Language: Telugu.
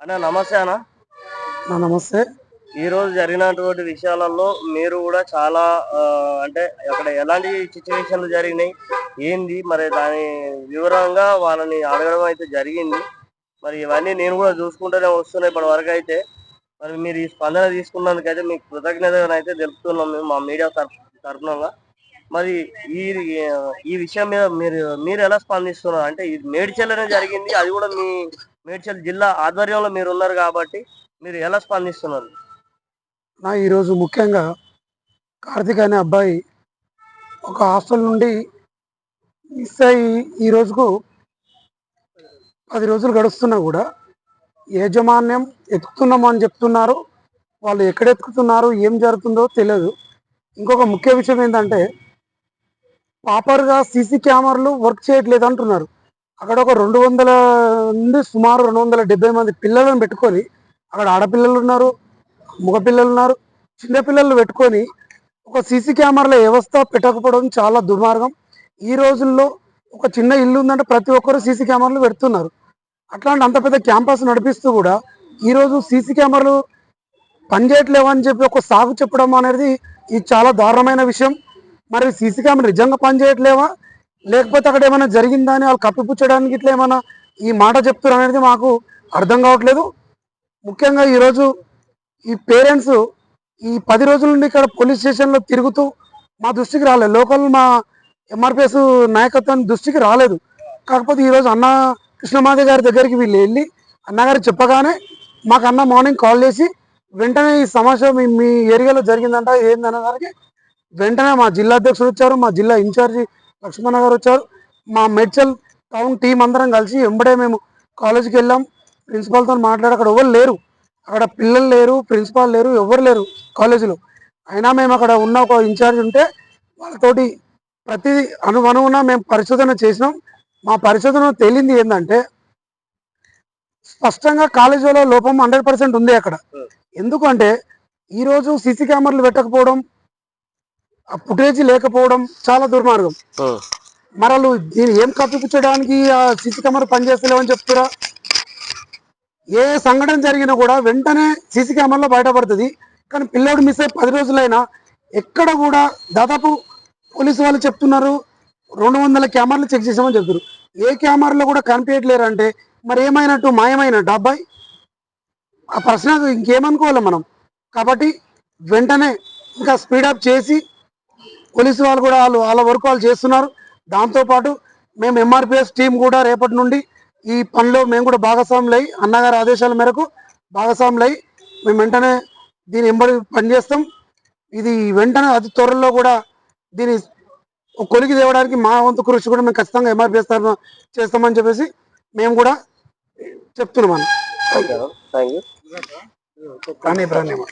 అన్న నమస్తే అన్న. నమస్తే. ఈ రోజు జరిగినటువంటి విషయాలలో మీరు కూడా చాలా అంటే అక్కడ ఎలాంటి సిచ్యువేషన్లు జరిగినాయి ఏంది మరి దాని వివరంగా వాళ్ళని అడగడం అయితే జరిగింది. మరి ఇవన్నీ నేను కూడా చూసుకుంటూనే వస్తున్నా ఇప్పటి వరకు అయితే. మరి మీరు ఈ స్పందన తీసుకున్నందుకైతే మీకు కృతజ్ఞతలు అయితే తెలుపుతున్నాం మేము మా మీడియా తరఫునంగా. మరి ఈ ఈ విషయం మీద మీరు మీరు ఎలా స్పందిస్తున్నారు? అంటే ఇది మేడ్చల్లోనే జరిగింది అది కూడా మీ మేడ్చల్ జిల్లా ఆధ్వర్యంలో మీరు ఉన్నారు కాబట్టి మీరు ఎలా స్పందిస్తున్నారు? నా ఈరోజు ముఖ్యంగా కార్తిక్ అనే అబ్బాయి ఒక హాస్టల్ నుండి మిస్ అయ్యి ఈ రోజుకు పది రోజులు గడుస్తున్నా కూడా యాజమాన్యం ఎత్తుకుతున్నాము అని చెప్తున్నారు. వాళ్ళు ఎక్కడ ఎత్తుకుతున్నారు ఏం జరుగుతుందో తెలియదు. ఇంకొక ముఖ్య విషయం ఏంటంటే ప్రాపర్గా సీసీ కెమెరాలు వర్క్ చేయట్లేదు అంటున్నారు. అక్కడ ఒక రెండు వందల నుండి సుమారు రెండు వందల డెబ్బై మంది పిల్లలను పెట్టుకొని అక్కడ ఆడపిల్లలు ఉన్నారు మగపిల్లలు ఉన్నారు చిన్నపిల్లలు పెట్టుకొని ఒక సీసీ కెమెరాల వ్యవస్థ పెట్టకపోవడం చాలా దుర్మార్గం. ఈ రోజుల్లో ఒక చిన్న ఇల్లు ఉందంటే ప్రతి ఒక్కరు సీసీ కెమెరాలు పెడుతున్నారు. అట్లాంటి అంత పెద్ద క్యాంపస్ నడిపిస్తూ కూడా ఈరోజు సీసీ కెమెరాలు పనిచేయట్లేవని చెప్పి ఒక సాగు చెప్పడం అనేది ఇది చాలా దారుణమైన విషయం. మరి సీసీ కెమెరా నిజంగా పనిచేయట్లేవా లేకపోతే అక్కడ ఏమైనా జరిగిందా అని వాళ్ళు కప్పిపుచ్చడానికి ఇట్లా ఏమైనా ఈ మాట చెప్తారు అనేది మాకు అర్థం కావట్లేదు. ముఖ్యంగా ఈరోజు ఈ పేరెంట్స్ ఈ పది రోజుల నుండి ఇక్కడ పోలీస్ స్టేషన్లో తిరుగుతూ మా దృష్టికి రాలేదు. లోకల్ మా ఎంఆర్పిఎస్ నాయకత్వం దృష్టికి రాలేదు. కాకపోతే ఈరోజు అన్న కృష్ణమాధవ్ గారి దగ్గరికి వీళ్ళు వెళ్ళి అన్నగారు చెప్పగానే మాకు అన్న మార్నింగ్ కాల్ చేసి వెంటనే ఈ సమస్య మీ ఏరియాలో జరిగిందంట ఏందన్న వెంటనే మా జిల్లా అధ్యక్షుడు వచ్చారు మా జిల్లా ఇన్ఛార్జి లక్ష్మణ గారు వచ్చారు. మా మెడ్చల్ టౌన్ టీం అందరం కలిసి వెంబడే మేము కాలేజీకి వెళ్ళాం. ప్రిన్సిపాల్తో మాట్లాడి అక్కడ ఎవరు లేరు. అక్కడ పిల్లలు లేరు ప్రిన్సిపాల్ లేరు ఎవరు లేరు కాలేజీలో. అయినా మేము అక్కడ ఉన్న ఒక ఇన్ఛార్జ్ ఉంటే వాళ్ళతోటి ప్రతి అనువనువున మేము పరిశోధన చేసినాం. మా పరిశోధన తేలింది ఏంటంటే స్పష్టంగా కాలేజీలో లోపం హండ్రెడ్ పర్సెంట్ ఉంది అక్కడ. ఎందుకంటే ఈరోజు సీసీ కెమెరాలు పెట్టకపోవడం ఆ ఫుటేజ్ లేకపోవడం చాలా దుర్మార్గం. మరలు దీన్ని ఏం కప్పిపుచ్చడానికి ఆ సీసీ కెమెరా పనిచేస్తలేవని చెప్తారా? ఏ సంఘటన జరిగినా కూడా వెంటనే సీసీ కెమెరాలో బయటపడుతుంది. కానీ పిల్లోడు మిస్ అయ్యి పది రోజులైనా ఎక్కడ కూడా దాదాపు పోలీసు వాళ్ళు చెప్తున్నారు రెండు వందల కెమెరాలు చెక్ చేసామని చెప్తారు ఏ కెమెరాలో కూడా కనిపించట్లేరు అంటే మరి ఏమైనట్టు మాయమైనట్టు? అబ్బాయి ఆ ప్రశ్న ఇంకేమనుకోవాలి మనం? కాబట్టి వెంటనే ఇంకా స్పీడప్ చేసి పోలీసు వాళ్ళు కూడా వాళ్ళు వాళ్ళ వర్క్ వాళ్ళు చేస్తున్నారు. దాంతోపాటు మేము ఎంఆర్పిఎస్ టీం కూడా రేపటి నుండి ఈ పనిలో మేము కూడా భాగస్వాములు అయ్యి అన్నగారి ఆదేశాల మేరకు భాగస్వాములు అయ్యి మేము వెంటనే దీని ఎంబడి పనిచేస్తాం. ఇది వెంటనే అతి త్వరలో కూడా దీని కొలికి తేవడానికి మా వంతు కృషి కూడా మేము ఖచ్చితంగా ఎంఆర్పిఎస్ తరఫున చేస్తామని చెప్పేసి మేము కూడా చెప్తున్నాం అన్న. Thank you